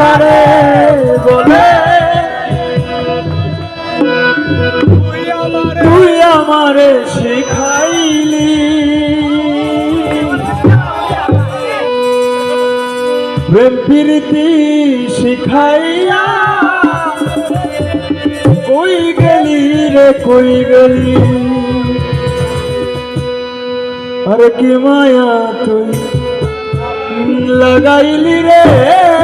করে বলে তুই আমারে শিখাইলি। প্রেম প্রীতি শিখাইয়া কই গেলি রে, কই গেলি? আরে কি মায়া তুই লাগাইলি রে?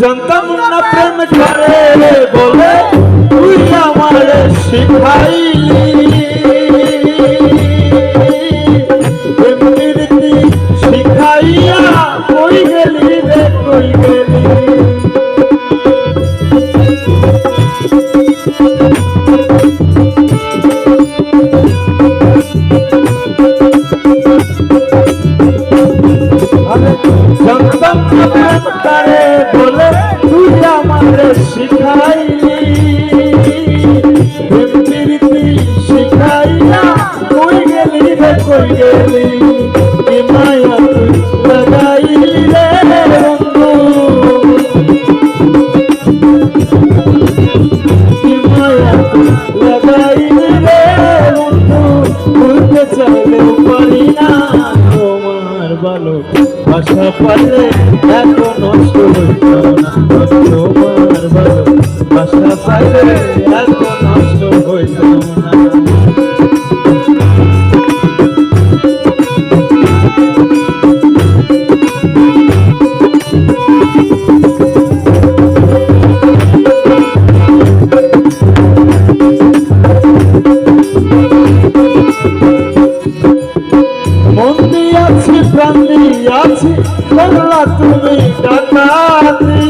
জানতাম না প্রেম করে বলে তুই আমার শিখাইলি শিখাইয়া কই গেলি রে কই গেলি? গেলি রে কই গেলি কি মায়া লাগাইলি রে বন্ধু ভালো ভাষা পারলে এত দিয়াছি প্রাণ দিয়াছি বাংলা তুমি ডাকাতি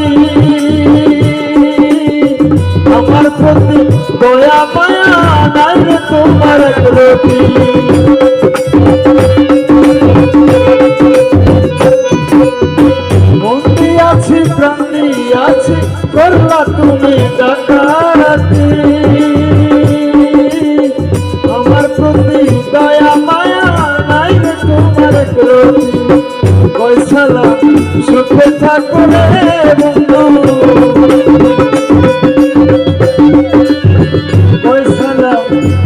আমার প্রতি দয়া মায়া নাই তোমার প্রতি। কয়সালা সুখে থাকো রে বন্ধু। কয়সালা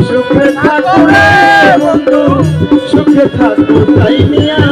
সুখে থাকো রে বন্ধু সুখে থাকো তাই ভালো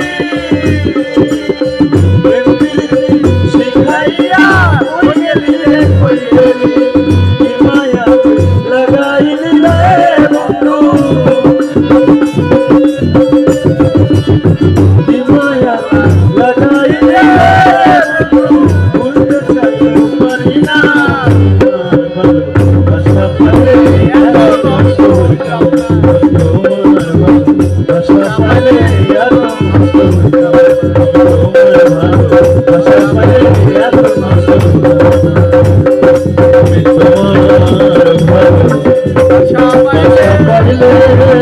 Chile.